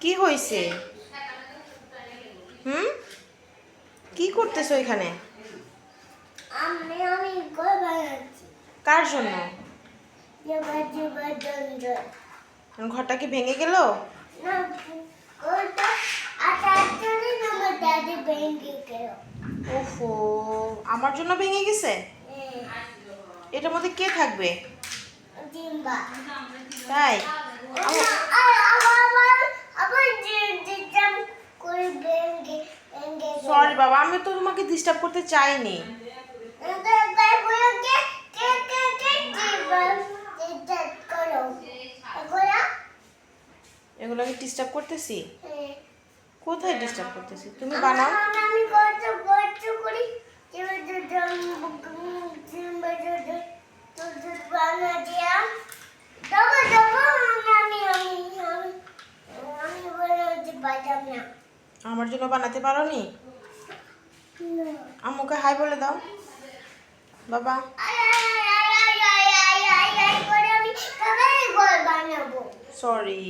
কি হয়েছে হুম? কি করতেছো এখানে? আমি আমি ঘর বানাচ্ছি। কার জন্য? ঘরটা কি ভেঙে গেল? ওহো আমার জন্য ভেঙে গেছে? এটার মধ্যে কে থাকবে? তাই? সরি বাবা আমি তো তোমাকে ডিস্টার্ব করতে চাইনি। এখন এগুলোকে ডিস্টার্ব করতেছি? হ্যাঁ। কোথায় ডিস্টার্ব করতেছি? তুমি বানাও। আমি কত কত করি এবার তো বানা দিয়া তবে তবে আমি আমি আমি আমি বানাতে পারতাম না আমার জন্য বানাতে পারো নি আমাকে হাই বলে দাও বাবা সরি